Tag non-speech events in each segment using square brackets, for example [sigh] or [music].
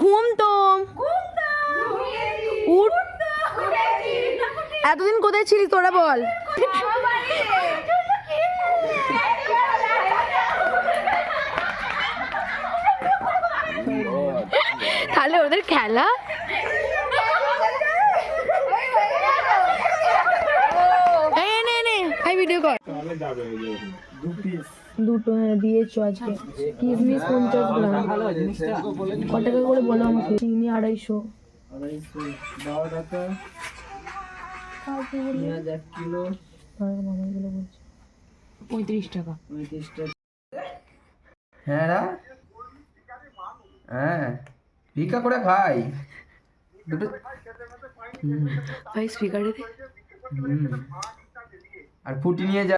ঘুম তো। উঠ। এতদিন কোথায় ছিলি তোরা বল। তাহলে ওদের খেলা এই নে নে হাই ভিডিও কর দুটো হ্যাঁ দিয়েছ আজকে। কিসমিস পঞ্চাশ গ্রাম। ক টাকা করে বলো আমাকে? চিনি আড়াইশো। মামাগুলো বলছে। পঁয়ত্রিশ টাকা। হ্যাঁ রা। হ্যাঁ। ভিক্ষা করে খাই। দুটো ভাই স্পিকারে দে। হুম। আর ফুটি নিয়ে যা।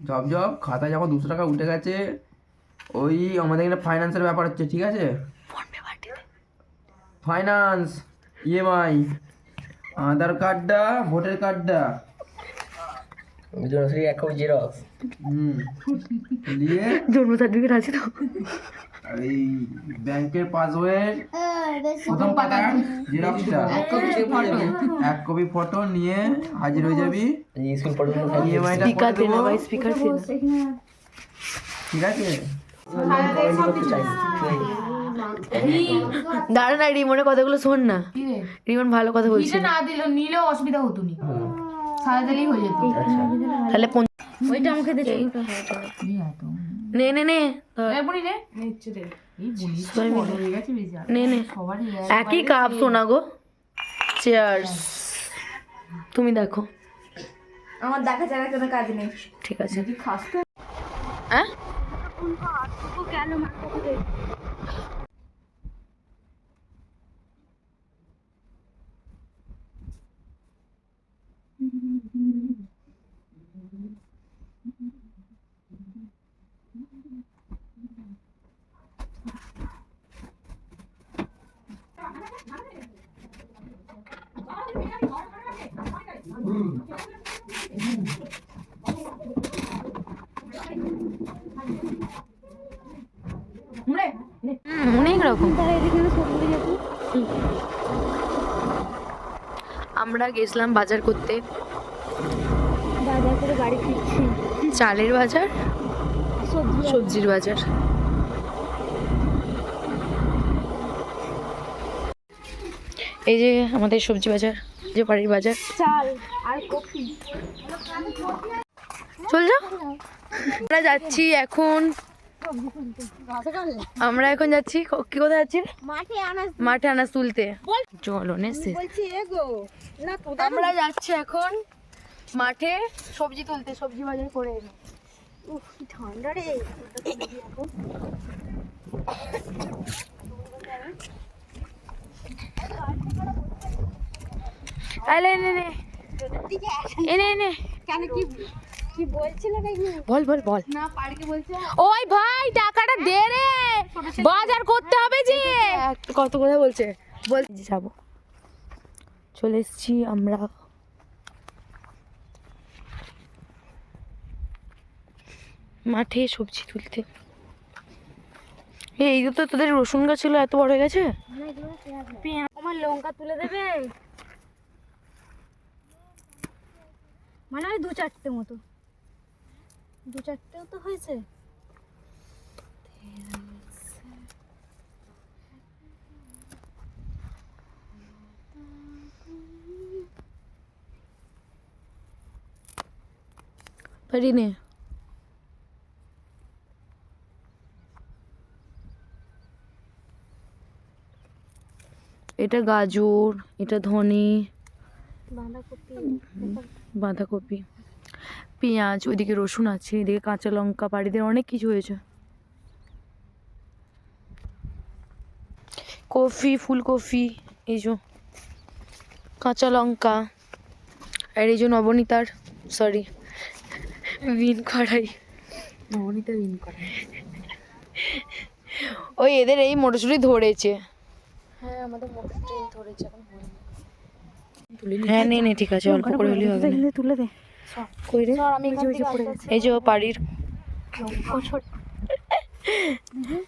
জব জব খাতায় যখন দুশো টাকা উঠে গেছে ওই আমাদের এখানে ফাইন্যান্সের ব্যাপার হচ্ছে ঠিক আছে? ফাইন্যান্স ইএমআই আধার কার্ডটা ভোটার কার্ডটা। জনশ্রী এক জেরক্স হুম। দিয়ে জন্ম সার্টিফিকেট আছে তো। এই ব্যাংকের পাসবইয়ের প্রথম পাতার জেরক্সটা। এক কপি ফটো নিয়ে হাজির হয়ে যাবি। ইএমআইটা স্পিকার ঠিক আছে? দাঁড়া না রিমনের কথাগুলো শোন না। রিমন ভালো কথা বলছে। না দিল নিলেও অসুবিধা হতো নি। সাদা দিলেই হয়ে যেত। তাহলে ওইটা আমাকে দে নে নে নে। নে নে। একই কাপ শোনা গো। চেয়ার্স তুমি দেখো। আমার দেখা ছাড়া কোনো কাজ নেই। ঠিক আছে। হ্যাঁ অনেক রকম আমরা গেছিলাম বাজার করতে। বাজার করে বাড়ি ফিরছি। চালের বাজার? সবজি সবজির বাজার। এই যে আমাদের সবজি বাজার যে বাড়ির বাজার। চাল আর কফি। চল যাও। আমরা যাচ্ছি এখন আমরা এখন যাচ্ছি কি কোথায় যাচ্ছি মাঠে আনাজ মাঠে আনাজ তুলতে। চলো নে শেষ। বলছি এগো না আমরা যাচ্ছি এখন মাঠে সবজি তুলতে সবজি বাজার করে এনে। ঠান্ডা রে। এনে এনে। কেন কি? কি বলছিল নাকি? বল বল বল। না পার্কে বলছে। ওই ভাই টাকাটা দে রে। বাজার করতে হবে যে। কত কথা বলছে? বল যাব। চলে এসেছি আমরা। মাঠে সবজি তুলতে। এই তো তোদের রসুন গাছ ছিল এত বড় হয়ে গেছে? আমার লঙ্কা তুলে দেবে? মানে ওই দু চারটে মতো। দু চারটেও তো হয়েছে। পারি এটা গাজর এটা ধনে বাঁধাকপি। বাঁধাকপি। পেঁয়াজ ওইদিকে রসুন আছে এদিকে কাঁচা লঙ্কা বাড়িতে অনেক কিছু হয়েছে। কফি ফুলকপি এই যে কাঁচা লঙ্কা আর এই যে নবনীতার সরি বিন কড়াই। নবনীতা বিন কড়াই। ওই এদের এই মোটরছুটি ধরেছে। হ্যাঁ আমাদের মোটরছুটি ধরেছে এখন হ্যাঁ নে নে ঠিক আছে অল্প করে হলেই হবে। তুলে দে। এই যে ও বাড়ির।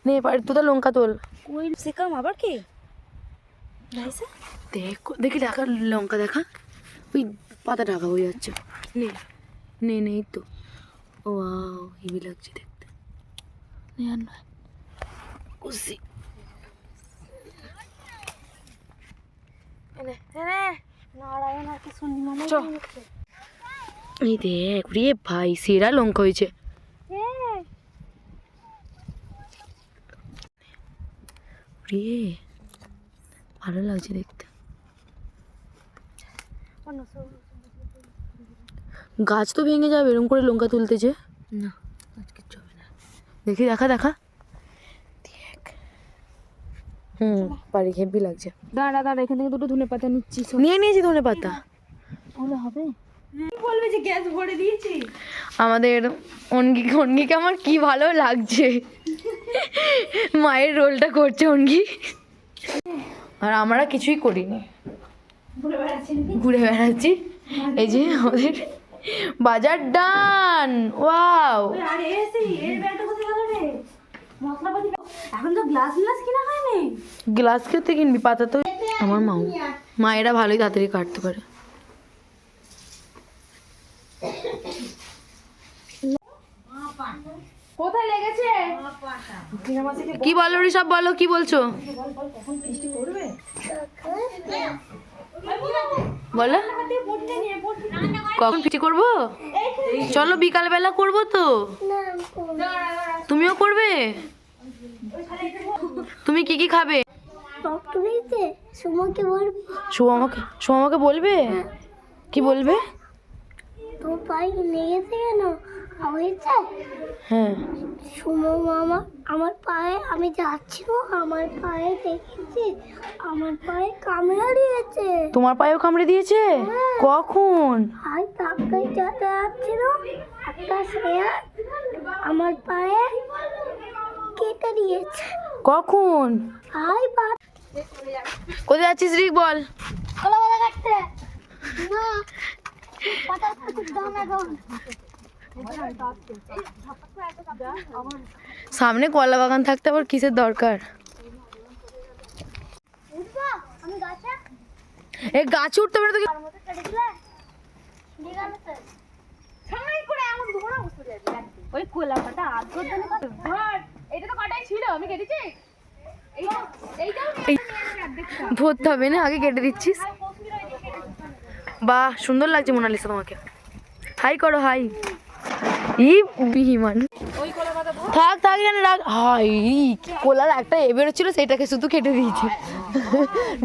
নে বাড়ির তুই তো লঙ্কা তোল। শিকাম আবার কি? দেখ দেখি দেখা লঙ্কা দেখা। ওই পাতা ঢাকা হয়ে যাচ্ছে। নে নে নেই তো। ও হেভি লাগছে দেখতে। আর নয় খুশি নারায়ণ আর কি শুনলি মামা চ। এই দেখ রে ভাই সেরা লঙ্কা হয়েছে। রে ভালো লাগছে দেখতে। গাছ তো ভেঙে যাবে এরকম করে লঙ্কা তুলতেছে না গাছ কিচ্ছু হবে না। দেখি দেখা দেখা। হুম পারি হেভি লাগছে। দাঁড়া দাঁড়া এখান থেকে দুটো ধনে পাতা নিচ্ছি নিয়ে নিয়েছি ধনে পাতা হবে? বলবে যে গ্যাস ভরে দিয়েছি? আমাদের অনগি অনগিকে আমার কি ভালো লাগছে? মায়ের রোলটা করছে অনগি। আর আমরা কিছুই করিনি। ঘুরে বেড়াচ্ছি। এই যে আমাদের বাজার ডান। ওয়াও। এখন তো গ্লাস গ্লাস কিনা হয়নি? গ্লাস খেতে কিনবি পাতা তো আমার মাও মায়েরা ভালোই তাড়াতাড়ি কাটতে পারে। কোথায় লেগেছে? কি বলো সব বলো কি বলছো? বলো। কখন ফিটি করব? চলো বিকাল বেলা করব তো। তুমিও করবে? তুমি কি কি খাবে? শুভ আমাকে বলবে। কি বলবে? তো পাই লেগেছে কেন? হয়েছে? হ্যাঁ। সুমো মামা আমার পায়ে আমি যাচ্ছিল আমার পায়ে দেখেছি আমার পায়ে কামড়া দিয়েছে। তোমার পায়েও কামড়ে দিয়েছে? কখন? আর তাকে যেতে যাচ্ছিল একটা শেয়ার আমার পায়ে কেটে দিয়েছে। কখন? আই বাদ কোথায় যাচ্ছিস রিক বল। কলা পাতা কাটতে না পাতা দাও না এখন সামনে কলা বাগান থাকতে আবার কিসের দরকার? এ গাছে উঠতে পারে তো কি- তার মধ্যে কেটে দিলে ঠিক আছে ছাই করে এমন ঘোরা বসে যাবে ওই কোলা পাতা আধ এটা তো কটাই ছিল আমি কেটেছি হবে না আগে কেটে দিচ্ছিস। বাহ সুন্দর লাগছে মোনালিসা তোমাকে। হাই করো হাই। ই বিহিমান। থাক থাক জানে রাখ। হাই কোলার একটা এ বেরোচ্ছিল সেটাকে শুধু কেটে দিয়েছে।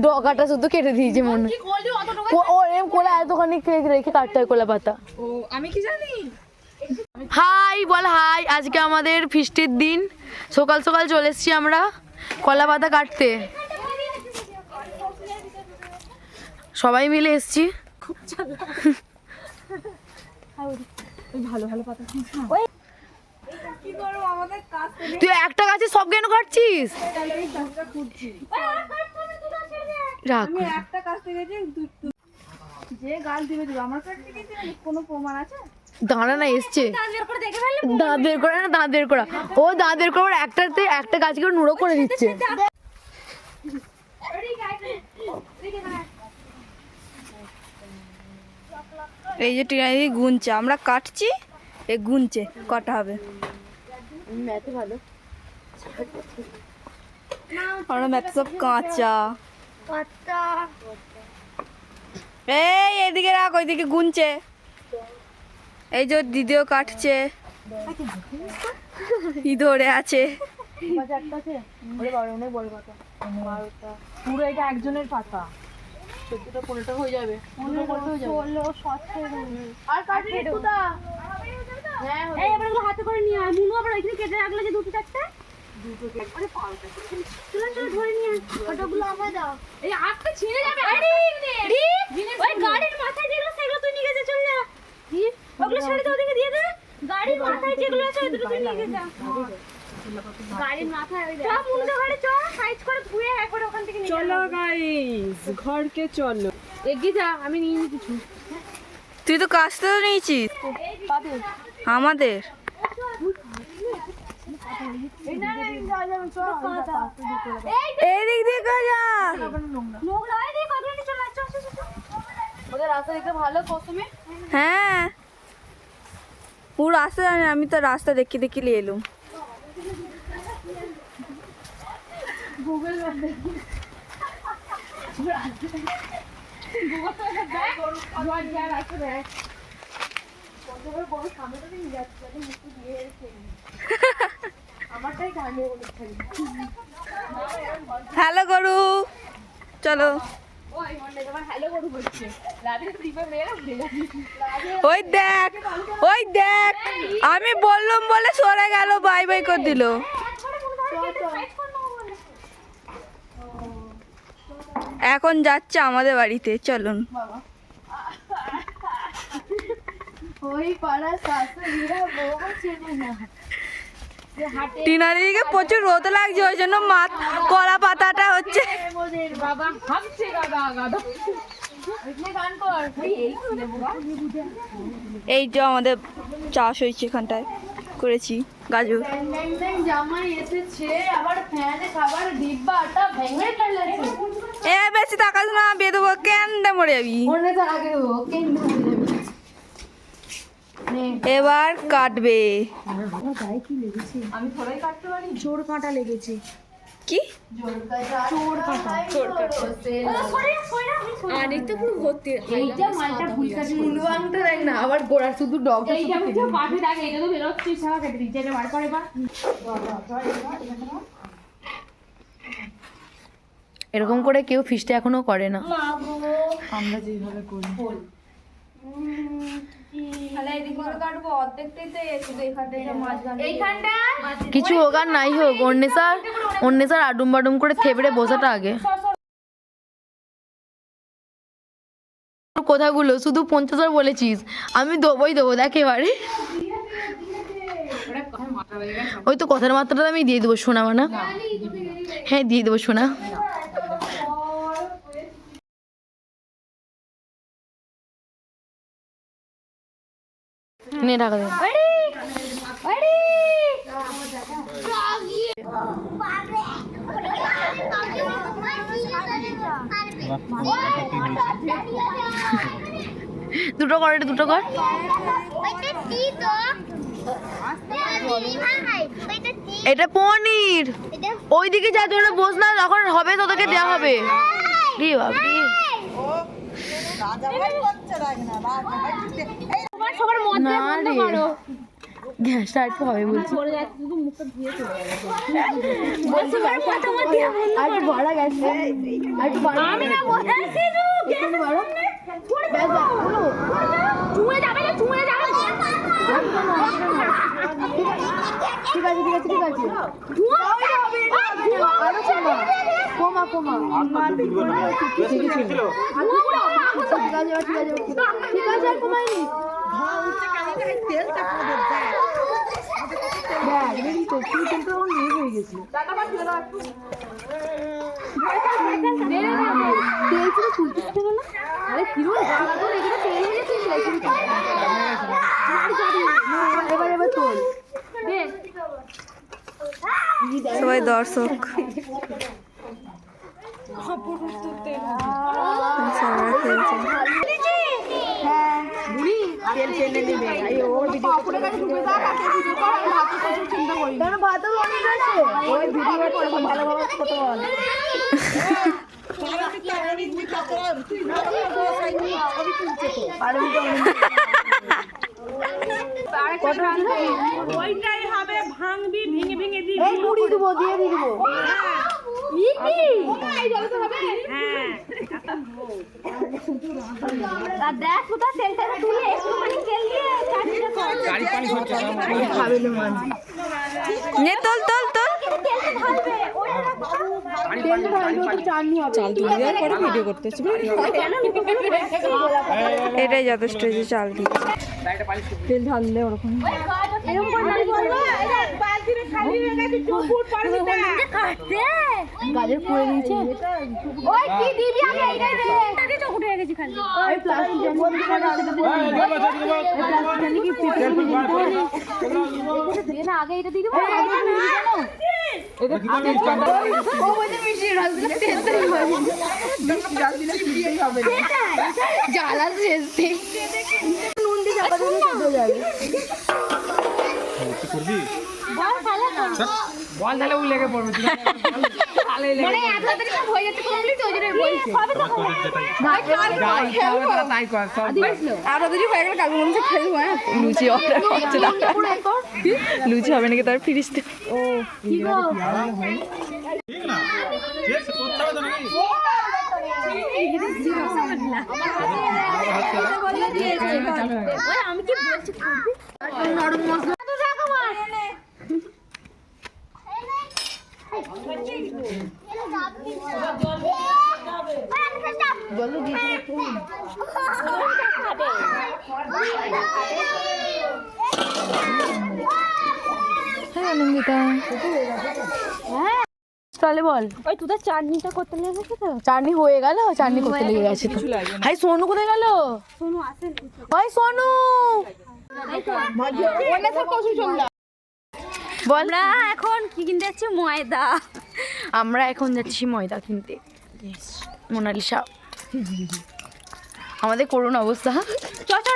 ডগাটা শুধু কেটে দিয়েছে মনে হয়। কোলা এতখানি রেখে রেখে কাটতে হয় কোলা পাতা আমি কি জানি? হাই বল হাই আজকে আমাদের ফিস্টির দিন। সকাল সকাল চলে এসেছি আমরা কলা পাতা কাটতে। সবাই মিলে এসছি। এসেছি [laughs] তুই একটা গাছে সব কেন কাটছিস? রাখ। একটা কাছ থেকে যে দু- দু- যে গাল দিবে দিবে। আমার কাছ কোনো প্রমাণ আছে? দাঁড়া না এসছে। দাঁত বের করে না দাঁত বের করা। ও দাঁত বের করার একটাতে একটা গাছকে ও নুড়ো করে দিচ্ছে। এই যে টিনাদি গুনছে আমরা কাটছি এ গুনছে কটা হবে? আমরা ম্যাথ সব কাঁচা। এই এদিকে রাখ ওইদিকে গুনছে। এই যে দিদিও কাটছে। ই ধরে আছে। পুরো এটা একজনের পাতা। চোদ্দটা পনেরোটা হয়ে যাবে। ষোলো সতেরো আর কাটিয়ে কোথা হ্যাঁ এই এবার হাতে করে নিয়ে আয়। মুনু আবার এখানে কেটে রাখলে যে দুটো চারটে। চলো চলো ধরে নিয়ে আয়। ওটাগুলো দাও। এই আটটা ছিঁড়ে যাবে। ওই গাড়ির মাথায় যেগুলো সেগুলো তুই নিয়ে গেছে চল না ওগুলো ছেড়ে দে ওদিকে দিয়ে দে। গাড়ির মাথায় যেগুলো আছে ওই দুটো তুই নিয়ে গেছে। চল চল সাইজ করে ধুয়ে একবার ওখান থেকে নিয়ে চলো গাইস ঘরকে চলো। এগিয়ে যা আমি নিয়ে নিই কিছু। তুই তো কাজটা তো নিয়েছিস আমাদের? এই দিক দিয়ে যা হয় ওদের দেখতে ভালো হ্যাঁ। ও রাস্তা জানে আমি তো রাস্তা দেখি দেখি নিয়ে এলুম। হ্যালো গরু চলো। ওই দেখ ওই দেখ আমি বললাম বলে সরে গেল বাই বাই করে দিল। এখন যাচ্ছে আমাদের বাড়িতে চলুন। টিনা দিদিকে প্রচুর রোদ লাগছে ওই জন্য মাত কলা পাতাটা হচ্ছে। এই যে আমাদের চাষ হয়েছে এখানটায় করেছি গাজর। জামাই এসেছে আবার ফ্যানে খাবার ডিব্বাটা ভেঙে ফেলেছে। এ বেশি তাকাস না বিয়ে দেবো কেন মরে যাবি মনে এবার কাটবে আমি থোড়াই কাটতে পারি জোর কাঁটা লেগেছে কি আবার গোড়ার শুধু ডগটা এইটা আমি তো এটা তো বেরোচ্ছে কেটে দিচ্ছে এটা বার করে বা এরকম করে কেউ ফিস্টে এখনও করে না। আমরা যেভাবে করি। কিছু হোক আর নাই হোক অন্যেসার অন্যেসার আডুম বাডুম করে থেবড়ে বসাটা আগে। কথাগুলো শুধু পঞ্চাশ বার বলেছিস আমি দেবোই দেবো দেখ এবারে। ওই তো কথার মাত্রাটা আমি দিয়ে দেবো শোনা মানা। হ্যাঁ দিয়ে দেবো শোনা। নে টাকা দে দুটো কর এটা দুটো কর। এটা পনির। ওইদিকে যা তোরা বস না যখন হবে তোদেরকে দেওয়া হবে। রে বাবরি না রে। গ্যাসটা একটু হবে বলছি। ঠিক আছে ঠিক আছে ঠিক আছে কমা। কমা কমা। ঠিক আছে ঠিক আছে ঠিক আছে। ঠিক আছে আর কমাইনি দেখ দেখি তো তুই কিন্তু আমার মেয়ে হয়ে তেল ছিল আরে এখানে তেল হয়ে গেছে সেলাই শুরু কর। এবার এবার তোল। দে। সবাই দর্শক। খেলছে কেন ভাতও অনেক আছে ওই ভিডিও করে ভালোভাবে কত বল। ওইটাই হবে ভাঙবি ভেঙে ভেঙে দিবি। এই মুড়ি দেবো দিয়ে দিয়ে দেবো আর দেখ কোথাও তেলটা তুলে একটুখানি তেল দিয়ে চাটনিটা কর। নে তোল তোল তোল তেলটা ঢালবে ওটা চাল তুলে দেওয়ার পরে ভিডিও করতেছি এটাই যথেষ্ট যে চাল দিয়ে তেল ঢাললে ওরকম। গাজর পুড়ে দিয়েছে আগে এটা দিয়ে দেবো। জ্বালা শেষ নুন দিয়ে চাপা দিলে সেদ্ধ হয়ে যাবে বল তাহলে ও লেগে পড়বে মানে এত তাড়াতাড়ি সব হয়ে যাচ্ছে কমপ্লিট ওই জন্য বলছি। তাই কর সব আরও যদি হয়ে গেলে কাকু মনে খেলব হ্যাঁ? লুচি অর্ডার করছে লুচি হবে নাকি তার ফিরিস আমি কি বলছি? নরম মশলা তো রাখ আমার হ্যাঁ অনন্দিতা তাহলে বল। ওই তোদের চাটনিটা করতে লেগেছে তো? চাটনি হয়ে গেল চাটনি করতে লেগে গেছে তো। হাই সোনু কোথায় গেল? শোনো আসেন। ওই সোনু আমরা এখন কি কিনতে যাচ্ছি? ময়দা। আমরা এখন যাচ্ছি ময়দা কিনতে। মোনালিসা। আমাদের করুণ অবস্থা। যায়নি